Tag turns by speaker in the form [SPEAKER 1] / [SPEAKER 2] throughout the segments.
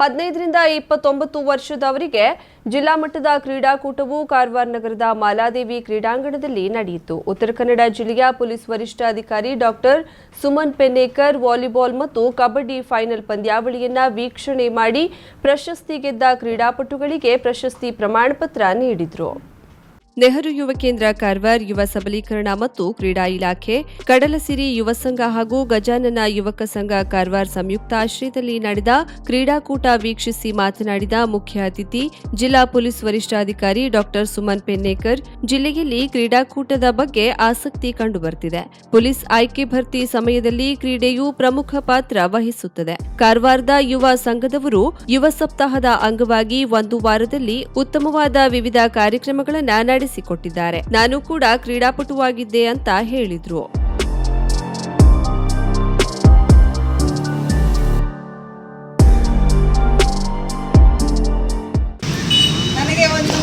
[SPEAKER 1] ಹದಿನೈದರಿಂದ ಇಪ್ಪತ್ತೊಂಬತ್ತು ವರ್ಷದವರಿಗೆ ಜಿಲ್ಲಾ ಮಟ್ಟದ ಕ್ರೀಡಾಕೂಟವು ಕಾರವಾರ ನಗರದ ಮಾಲಾದೇವಿ ಕ್ರೀಡಾಂಗಣದಲ್ಲಿ ನಡೆಯಿತು. ಉತ್ತರ ಕನ್ನಡ ಜಿಲ್ಲೆಯ ಪೊಲೀಸ್ ವರಿಷ್ಠಾಧಿಕಾರಿ ಡಾಕ್ಟರ್ ಸುಮನ್ ಪೆನ್ನೇಕರ್ ವಾಲಿಬಾಲ್ ಮತ್ತು ಕಬಡ್ಡಿ ಫೈನಲ್ ಪಂದ್ಯಾವಳಿಯನ್ನ ವೀಕ್ಷಣೆ ಮಾಡಿ ಪ್ರಶಸ್ತಿ ಗೆದ್ದ ಕ್ರೀಡಾಪಟುಗಳಿಗೆ ಪ್ರಶಸ್ತಿ ಪ್ರಮಾಣಪತ್ರ ನೀಡಿದರು. ನೆಹರು ಯುವ ಕೇಂದ್ರ ಕಾರ್ವಾರ್ ಯುವ ಸಬಲೀಕರಣ ಮತ್ತು ಕ್ರೀಡಾ ಇಲಾಖೆ, ಕಡಲಸಿರಿ ಯುವ ಸಂಘ ಹಾಗೂ ಗಜಾನನ ಯುವಕ ಸಂಘ ಕಾರ್ವಾರ್ ಸಂಯುಕ್ತ ಆಶ್ರಯದಲ್ಲಿ ನಡೆದ ಕ್ರೀಡಾಕೂಟ ವೀಕ್ಷಿಸಿ ಮಾತನಾಡಿದ ಮುಖ್ಯ ಅತಿಥಿ, ಜಿಲ್ಲಾ ಪೊಲೀಸ್ ವರಿಷ್ಠಾಧಿಕಾರಿ ಡಾಕ್ಟರ್ ಸುಮನ್ ಪೆನ್ನೇಕರ್, ಜಿಲ್ಲೆಯಲ್ಲಿ ಕ್ರೀಡಾಕೂಟದ ಬಗ್ಗೆ ಆಸಕ್ತಿ ಕಂಡುಬರ್ತಿದೆ. ಪೊಲೀಸ್ ಆಯ್ಕೆ ಭರ್ತಿ ಸಮಯದಲ್ಲಿ ಕ್ರೀಡೆಯು ಪ್ರಮುಖ ಪಾತ್ರ ವಹಿಸುತ್ತದೆ. ಕಾರವಾರದ ಯುವ ಸಂಘದವರು ಯುವ ಸಪ್ತಾಹದ ಅಂಗವಾಗಿ ಒಂದು ವಾರದಲ್ಲಿ ಉತ್ತಮವಾದ ವಿವಿಧ ಕಾರ್ಯಕ್ರಮಗಳನ್ನು ನಡೆಸಿಕೊಟ್ಟಿದ್ದಾರೆ. ನಾನು ಕೂಡ ಕ್ರೀಡಾಪಟುವಾಗಿದ್ದೆ ಅಂತ ಹೇಳಿದ್ರು.
[SPEAKER 2] ನನಗೆ ಒಂದು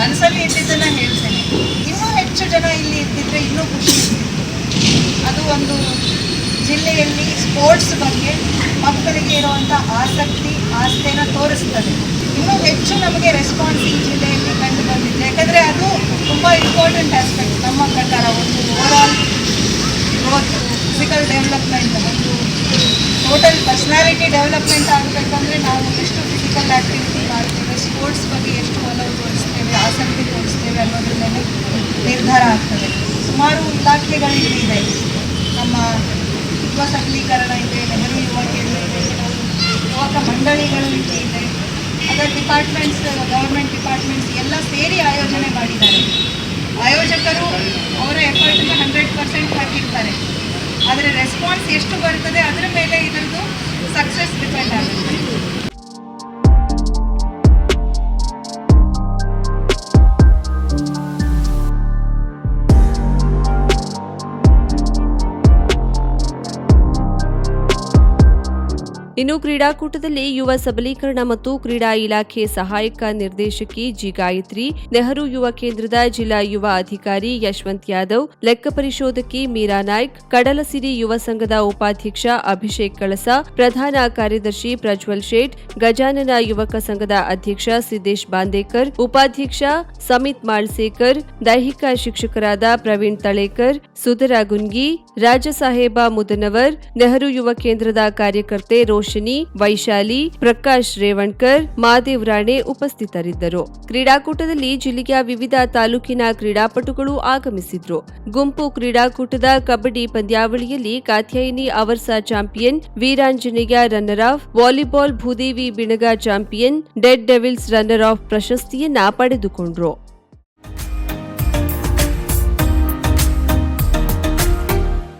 [SPEAKER 2] ಮನಸ್ಸಲ್ಲಿ ಇಟ್ಟಿದ್ದನ್ನ ಹೇಳ್ತೇನೆ. ಇನ್ನೂ ಹೆಚ್ಚು ಜನ ಇಲ್ಲಿ ಇದ್ದಿದ್ರೆ ಇನ್ನೂ ಖುಷಿ ಅದು ಒಂದು ಜಿಲ್ಲೆಯಲ್ಲಿ ಸ್ಪೋರ್ಟ್ಸ್ ಬಗ್ಗೆ ಮಕ್ಕಳಿಗೆ ಇರುವಂಥ ಆಸಕ್ತಿ, ಆಸ್ಥೆನ ತೋರಿಸ್ತದೆ. ಇನ್ನೂ ಹೆಚ್ಚು ನಮಗೆ ರೆಸ್ಪಾನ್ಸ್ ಈ ಜಿಲ್ಲೆಯಲ್ಲಿ ಕಂಡು ಬಂದಿದೆ ಯಾಕಂದರೆ ಅದು ತುಂಬ ಇಂಪಾರ್ಟೆಂಟ್ ಆಸ್ಪೆಕ್ಟ್ ನಮ್ಮ ಪ್ರಕಾರ ಒಂದು ಓವರಾಲ್ ಗ್ರೋತ್ ಫಿಸಿಕಲ್ ಡೆವಲಪ್ಮೆಂಟ್ ಒಂದು ಟೋಟಲ್ ಪರ್ಸ್ನಾಲಿಟಿ ಡೆವಲಪ್ಮೆಂಟ್ ಆಗಬೇಕಂದ್ರೆ ನಾವು ಎಷ್ಟು ಫಿಸಿಕಲ್ ಆ್ಯಕ್ಟಿವಿಟಿ ಮಾಡ್ತೇವೆ ಸ್ಪೋರ್ಟ್ಸ್ ಬಗ್ಗೆ ಎಷ್ಟು ಒಲವು ತೋರಿಸ್ತೇವೆ, ಆಸಕ್ತಿ ತೋರಿಸ್ತೇವೆ ಅನ್ನೋದ್ರ ಮೇಲೆ ನಿರ್ಧಾರ ಆಗ್ತದೆ. ಸುಮಾರು ಇಲಾಖೆಗಳಿಗೆ ಇದೆ. ನಮ್ಮ ಯುವ ಸಬಲೀಕರಣ ಇದೆ, ನೆಹರು ಯುವ ಕೇಂದ್ರ ಇದೆ ಯುವಕ ಮಂಡಳಿಗಳು ಇದೆ. ಅದರ ಡಿಪಾರ್ಟ್ಮೆಂಟ್ಸ್ ಗೌರ್ಮೆಂಟ್ ಡಿಪಾರ್ಟ್ಮೆಂಟ್ಸ್ ಎಲ್ಲ ಸೇರಿ ಆಯೋಜನೆ ಮಾಡಿದ್ದಾರೆ. ಆಯೋಜಕರು ಅವರ ಎಫರ್ಟನ್ನು ಹಂಡ್ರೆಡ್ ಪರ್ಸೆಂಟ್ ಹಾಕಿರ್ತಾರೆ. ಆದರೆ ರೆಸ್ಪಾನ್ಸ್ ಎಷ್ಟು ಬರ್ತದೆ, ಅದರ ಮೇಲೆ ಇದರದ್ದು ಸಕ್ಸಸ್ ಡಿಪೆಂಡ್ ಆಗುತ್ತೆ.
[SPEAKER 1] ಇನ್ನು ಕ್ರೀಡಾಕೂಟದಲ್ಲಿ ಯುವ ಸಬಲೀಕರಣ ಮತ್ತು ಕ್ರೀಡಾ ಇಲಾಖೆ ಸಹಾಯಕ ನಿರ್ದೇಶಕಿ ಜಿ ಗಾಯತ್ರಿ, ನೆಹರು ಯುವ ಕೇಂದ್ರದ ಜಿಲ್ಲಾ ಯುವ ಅಧಿಕಾರಿ ಯಶವಂತ್ ಯಾದವ್, ಲೆಕ್ಕ ಪರಿಶೋಧಕಿ ಮೀರಾ ನಾಯ್ಕ್ ಕಡಲಸಿರಿ ಯುವ ಸಂಘದ ಉಪಾಧ್ಯಕ್ಷ ಅಭಿಷೇಕ್ ಕಳಸ, ಪ್ರಧಾನ ಕಾರ್ಯದರ್ಶಿ ಪ್ರಜ್ವಲ್ ಶೇಟ್, ಗಜಾನನ ಯುವಕ ಸಂಘದ ಅಧ್ಯಕ್ಷ ಸಿದ್ದೇಶ್ ಬಾಂದೇಕರ್, ಉಪಾಧ್ಯಕ್ಷ ಸಮಿತ್ ಮಾಳ್ಸೇಕರ್, ದೈಹಿಕ ಶಿಕ್ಷಕರಾದ ಪ್ರವೀಣ್ ತಳೇಕರ್, ಸುಧರ ಗುನ್ಗಿ, ರಾಜಸಾಹೇಬ ಮುದನವರ್, ನೆಹರು ಯುವ ಕೇಂದ್ರದ ಕಾರ್ಯಕರ್ತೆ ರೋಶನಿ ವೈಶಾಲಿ, ಪ್ರಕಾಶ್ ರೇವಣ್ಕರ್, ಮಾದೇವ್ ರಾಣೆ ಉಪಸ್ಥಿತರಿದ್ದರು. ಕ್ರೀಡಾಕೂಟದಲ್ಲಿ ಜಿಲ್ಲೆಯ ವಿವಿಧ ತಾಲೂಕಿನ ಕ್ರೀಡಾಪಟುಗಳು ಆಗಮಿಸಿದ್ರು. ಗುಂಪು ಕ್ರೀಡಾಕೂಟದ ಕಬಡ್ಡಿ ಪಂದ್ಯಾವಳಿಯಲ್ಲಿ ಕಾತ್ಯಾಯಿನಿ ಅವರ್ಸ champion, Veeranjaneya runner up volleyball Bhudevi Binaga champion, dead devils runner up ಪ್ರಶಸ್ತಿಯನ್ನ ಪಡೆದುಕೊಂಡ್ರು.